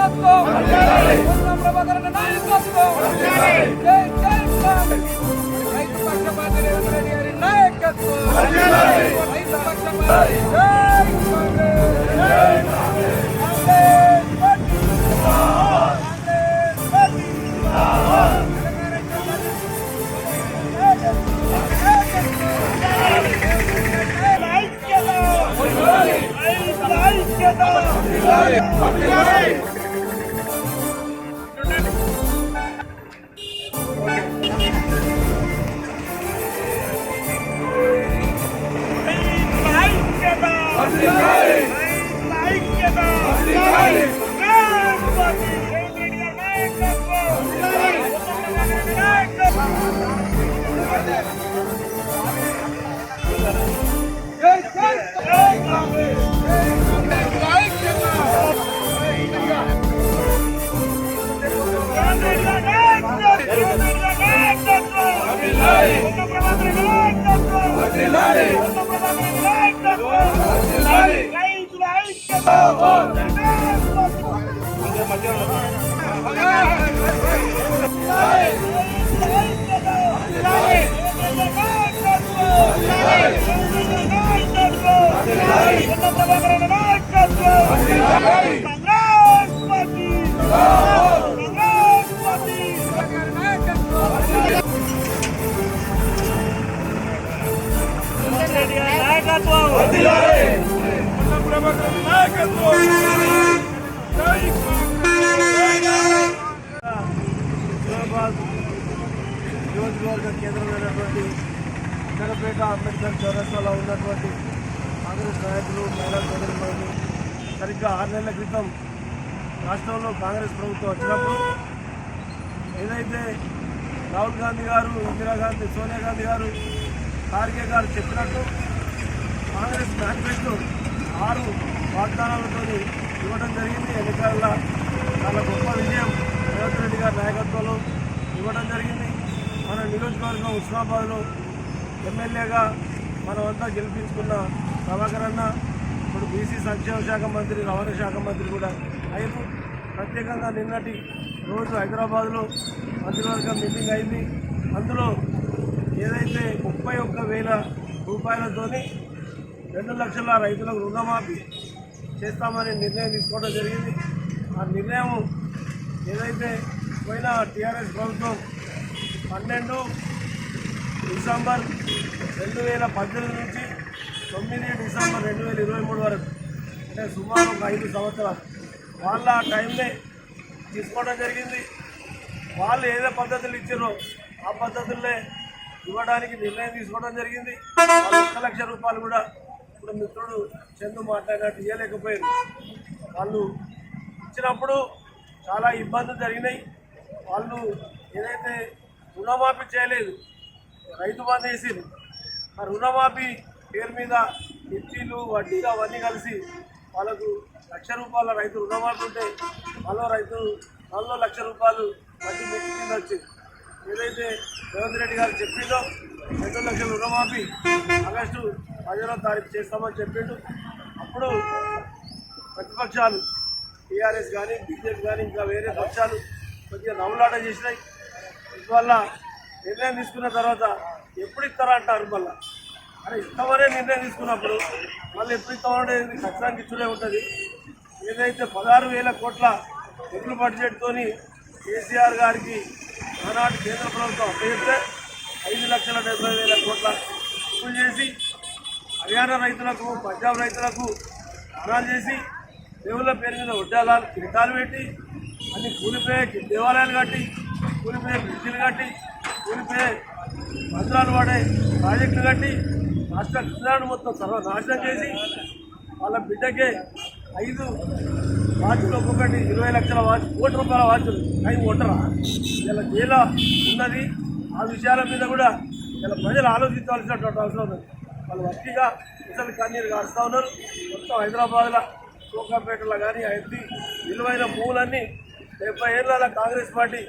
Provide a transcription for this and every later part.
నాయకత్వం. పొన్నం నాయకత్వం. జై జై రైతు పక్షపాత రేవంత్ రెడ్డి గారి నాయకత్వం. రైతు పక్షపాత జై కాంగ్రెస్. హైదరాబాద్ నియోజకవర్గ కేంద్రమైనటువంటి నగరపేట అంబేద్కర్ చౌరస్తాలో ఉన్నటువంటి కాంగ్రెస్ నాయకులు మహిళా సోదరులు సరిగ్గా ఆరు నెలల క్రితం రాష్ట్రంలో కాంగ్రెస్ ప్రభుత్వం వచ్చినప్పుడు ఏదైతే రాహుల్ గాంధీ గారు ఇందిరాగాంధీ సోనియా గాంధీ గారు ఖార్గే గారు చెప్పినట్టు కాంగ్రెస్ మేనిఫెస్టో ఆరు వాగ్దానాలతో ఇవ్వడం జరిగింది. ఎన్నికల్లో చాలా గొప్ప విజయం రేవంత్ రెడ్డి గారి నాయకత్వంలో ఇవ్వడం జరిగింది. మన నియోజకవర్గం ఉస్మాబాద్లో ఎమ్మెల్యేగా మనమంతా గెలిపించుకున్న ప్రభాకర్ అన్న ఇప్పుడు బీసీ సంక్షేమ శాఖ మంత్రి రవాణా శాఖ మంత్రి కూడా అయిపు ప్రత్యేకంగా నిన్నటి రోజు హైదరాబాద్లో మంత్రివర్గం మీటింగ్ అయింది. అందులో ఏదైతే ముప్పై ఒక్క వేల రూపాయలతోని రెండు లక్షల రైతులకు రుణమాఫీ చేస్తామని నిర్ణయం తీసుకోవడం జరిగింది. ఆ నిర్ణయం ఏదైతే పోయిన టీఆర్ఎస్ ప్రభుత్వం పన్నెండు డిసెంబర్ రెండు వేల పద్దెనిమిది నుంచి తొమ్మిది డిసెంబర్ రెండు వేల ఇరవై మూడు వరకు అంటే సుమారు ఒక ఐదు సంవత్సరాలు. వాళ్ళ ఆ టైంలో తీసుకోవడం జరిగింది. వాళ్ళు ఏదో పద్ధతులు ఇచ్చారో ఆ పద్ధతుల్లో ఇవ్వడానికి నిర్ణయం తీసుకోవడం జరిగింది. ఒక లక్ష రూపాయలు కూడా ఇప్పుడు మిత్రుడు చందు మాట్లాడినట్టు ఇవ్వలేకపోయారు వాళ్ళు ఇచ్చినప్పుడు చాలా ఇబ్బందులు జరిగినాయి. వాళ్ళు ఏదైతే రుణమాఫీ చేయలేదు రైతు బంద్ వేసింది ఆ రుణమాఫీ పేరు మీద మిర్చీలు వడ్డీలు అవన్నీ కలిసి వాళ్ళకు లక్ష రూపాయల రైతు రుణమాఫీ ఉంటే వాళ్ళ రైతు మరో లక్ష రూపాయలు వడ్డీ మిర్చి వచ్చింది ఏదైతే రేవంత్ రెడ్డి గారు చెప్పిందో రెండు లక్షల రుణమాఫీ ఆగస్టు పదిహేనో తారీఖు చేస్తామని చెప్పిండు. అప్పుడు ప్రతిపక్షాలు టీఆర్ఎస్ కానీ బీజేపీ కానీ ఇంకా వేరే పక్షాలు కొద్దిగా నవ్వులాట చేసినాయి. ఇవల్ల నిర్ణయం తీసుకున్న తర్వాత ఎప్పుడు ఇస్తారా అంటారు మళ్ళీ? అరే ఇస్తామనే నిర్ణయం తీసుకున్నప్పుడు మళ్ళీ ఎప్పుడు ఇస్తామనేది ఖచ్చితంగా ఇచ్చుడే ఉంటుంది. ఏదైతే పదహారు వేల కోట్ల డబ్బులు బడ్జెట్తోని కేసీఆర్ గారికి ఆనాటి కేంద్ర ప్రభుత్వం అప్పగిస్తే ఐదు లక్షల డెబ్బై వేల కోట్ల అప్పులు చేసి హర్యానా రైతులకు పంజాబ్ రైతులకు దానాలు చేసి దేవుళ్ళ పేరు మీద వడ్డాలాలు కిరీటాలు పెట్టి అన్ని కూలిపోయే దేవాలయాలు కట్టి కూలిపోయే బ్రిడ్జిలు కట్టి కూలిపోయే మంత్రాలు పడే ప్రాజెక్టులు కట్టి రాష్ట్ర ఖజాను మొత్తం సర్వనాశనం చేసి వాళ్ళ బిడ్డకే ఐదు వాచ్లు ఒక్కొక్కటి ఇరవై లక్షల వాచ్ కోటి రూపాయల వాచ్లు అవి ఉండరా ఇలా జైల్లో ఉన్నది ఆ విషయాల మీద కూడా ఇలా ప్రజలు ఆలోచించవలసినటువంటి అవసరం ఉంది. వాళ్ళు వట్టిగా ప్రజలు కన్నీరు కారుస్తూ ఉన్నారు. మొత్తం హైదరాబాద్లో చోకాపేటలో కానీ అన్ని విలువైన భూములన్నీ డెబ్బై ఏళ్ళ కాంగ్రెస్ పార్టీ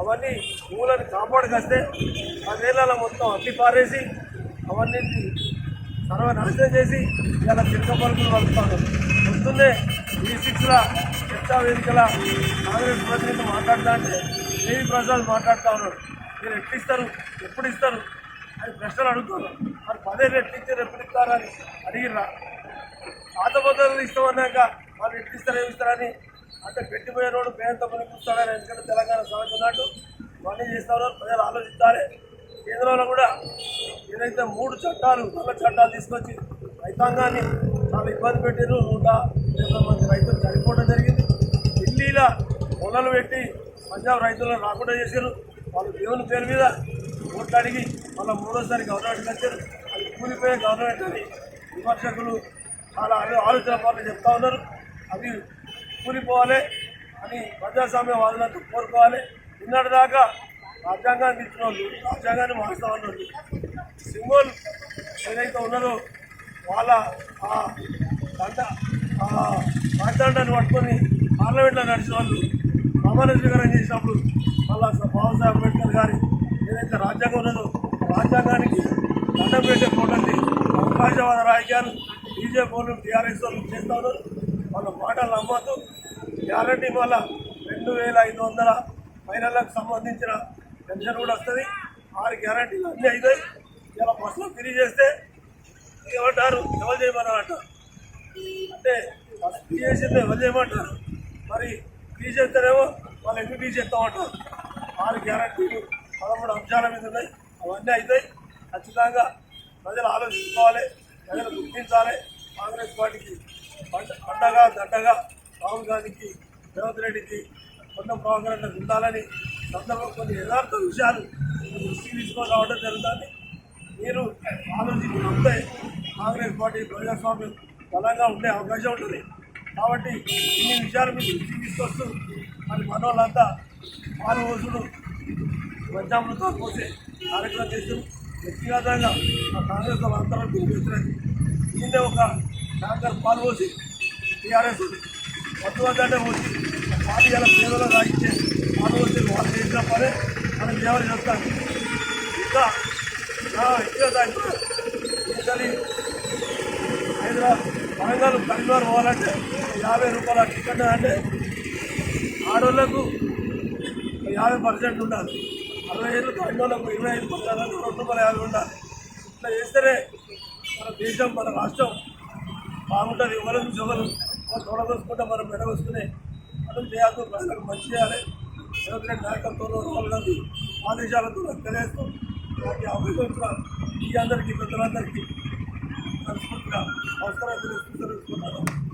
అవన్నీ భూములను కాపాడుకొస్తే పదేళ్ళలో మొత్తం అట్టి పారేసి అవన్నీ సర్వనాశనం చేసి ఇలా చిరక పలుకులు పలుకుతాను వస్తుందే ఈ సిక్స్లో వేదికల కాంగ్రెస్ ప్రతినిధి మాట్లాడుతా అంటే దేవి ప్రసాద్ మాట్లాడుతూ ఉన్నారు. మీరు ఎట్లు ఇస్తారు? ఎప్పుడు ఇస్తారు? అని ప్రశ్నలు అడుగుతున్నారు. మరి పదే రెట్లు ఇచ్చారు ఎప్పుడు ఇస్తారని అడిగిర్రా. పాత పద్ధతులు ఇస్తామన్నాక వాళ్ళు ఎట్లు ఇస్తారు ఏమి ఇస్తారని అంటే పెట్టిపోయినోడు పేరుతో పనిపిస్తాడని ఎందుకంటే తెలంగాణ సమస్య నాటు ఇవన్నీ చేస్తారు ప్రజలు ఆలోచించాలి కేంద్రంలో కూడా ఏదైతే మూడు చట్టాలు నల్ల చట్టాలు తీసుకొచ్చి రైతాంగాన్ని చాలా ఇబ్బంది పెట్టారు నూట డెబ్బై మంది రైతులు చనిపోవడం జరిగింది. ఢిల్లీలో పొలాలు పెట్టి పంజాబ్ రైతులను రాకుండా చేశారు వాళ్ళు దేవుని పేరు మీద ఓట్లు అడిగి మళ్ళీ మూడోసారి గవర్నమెంట్కి వచ్చారు. అది కూలిపోయే గవర్నమెంట్ అని విమర్శకులు చాలా ఆలోచన పనులు చెప్తా ఉన్నారు. అవి కూలిపోవాలి అని ప్రజాస్వామ్య ప్రజాస్వామ్యవాదులతో కోరుకోవాలి. నిన్నటి దాకా రాజ్యాంగాన్ని ఇచ్చిన వాళ్ళు రాజ్యాంగాన్ని మారుస్తా ఉన్నారు. సింబల్ ఏదైతే ఉన్నారో వాళ్ళ ఆ దండ ఆ రాజ్యాంగాన్ని పట్టుకొని పార్లమెంట్లో నడిచిన వాళ్ళు ప్రమాణ స్వీకారం చేసినప్పుడు మళ్ళా బాబాసాహెబ్ అంబేద్కర్ గారి ఏదైతే రాజ్యాంగం ఉన్నదో రాజ్యాంగానికి దండం పెట్టే ఫోటోని అవకాశవాద రాజకీయాలు బీజేపీ వాళ్ళు టీఆర్ఎస్ వాళ్ళు చేస్తారు ఉన్నారు. వాళ్ళ మాటలు నమ్మద్దు. గ్యారంటీ వల్ల రెండు వేల ఐదు వందల ఫైనళ్ళకు సంబంధించిన పెన్షన్ కూడా వస్తుంది. ఆరు గ్యారంటీలు అన్నీ అవుతాయి ఇలా బస్సులో తిరిగి చేస్తే ఏమంటారు? ఎవరు చేయమన్నారు అంటారు అంటే బస్సు చేసింది ఎవరు చేయమంటారు. మరి ఫ్రీ చేస్తేనేమో వాళ్ళు ఎందుకు ఫ్రీ చేస్తామంటారు ఆరు గ్యారంటీలు పదమూడు అంశాల మీద ఉన్నాయి. అవన్నీ అవుతాయి ఖచ్చితంగా ప్రజలు ఆలోచించుకోవాలి ప్రజలు గుర్తించాలి. కాంగ్రెస్ పార్టీకి అండగా పండగ దండగా రాహుల్ గాంధీకి రేవంత్ రెడ్డికి కొంత ప్రభాకర్ ఉండాలని సందర్భం కొన్ని యథార్థ విషయాలు దృష్టికి తీసుకొని రావడం జరుగుతుంది. మీరు ఆలోచించుకుంటే కాంగ్రెస్ పార్టీ ప్రజాస్వామ్యం బలంగా ఉండే అవకాశం ఉంటుంది. కాబట్టి ఇన్ని విషయాలు మీకు తీసుకొస్తూ మరి మనోళ్ళంతా పాల్గొసుడు పంచామృతం పోసే కార్యక్రమం చేస్తూ వ్యక్తిగతంగా మా కాంగ్రెస్ వాళ్ళందరూ పిలిపించినది దీన్నే ఒక ట్యాంకర్ పాలు పోసి టీఆర్ఎస్ వద్దు వద్దంటే పోసి పాలు ఇలా పేదలో తాగితే పాలు పోసి వాళ్ళు చేసిన పనే మనం ఎవరు చెప్తాను ఇంకా నా హైదరాబాద్ వరంగల్ కరీంనగర్ పోవాలంటే యాభై రూపాయల టికెట్ అంటే ఆడవాళ్ళకు యాభై పర్సెంట్ ఉండాలి. అరవై ఏళ్ళు తొమ్మిదిలకు ఇరవై ఐదు పర్సెంట్ రెండు వందల యాభై ఉండాలి. ఇట్లా చేస్తేనే మన దేశం మన రాష్ట్రం బాగుంటుంది. ఎవరు ఎవరు తొడగొసుకుంటే మనం మెడగొసుకునే మనం చేయాలి. ప్రజలకు మంచి చేయాలి. ఎవరికైనా నాయకత్వంలో రాహుల్ గాంధీ ఆదేశాలతో నాకు తెలియస్తూ నాకు అవకాశం ఇచ్చిన ఈ అందరికీ పెద్దలందరికీ మనస్ఫూర్తిగా అవసరం తెలుసుకుంటున్నాను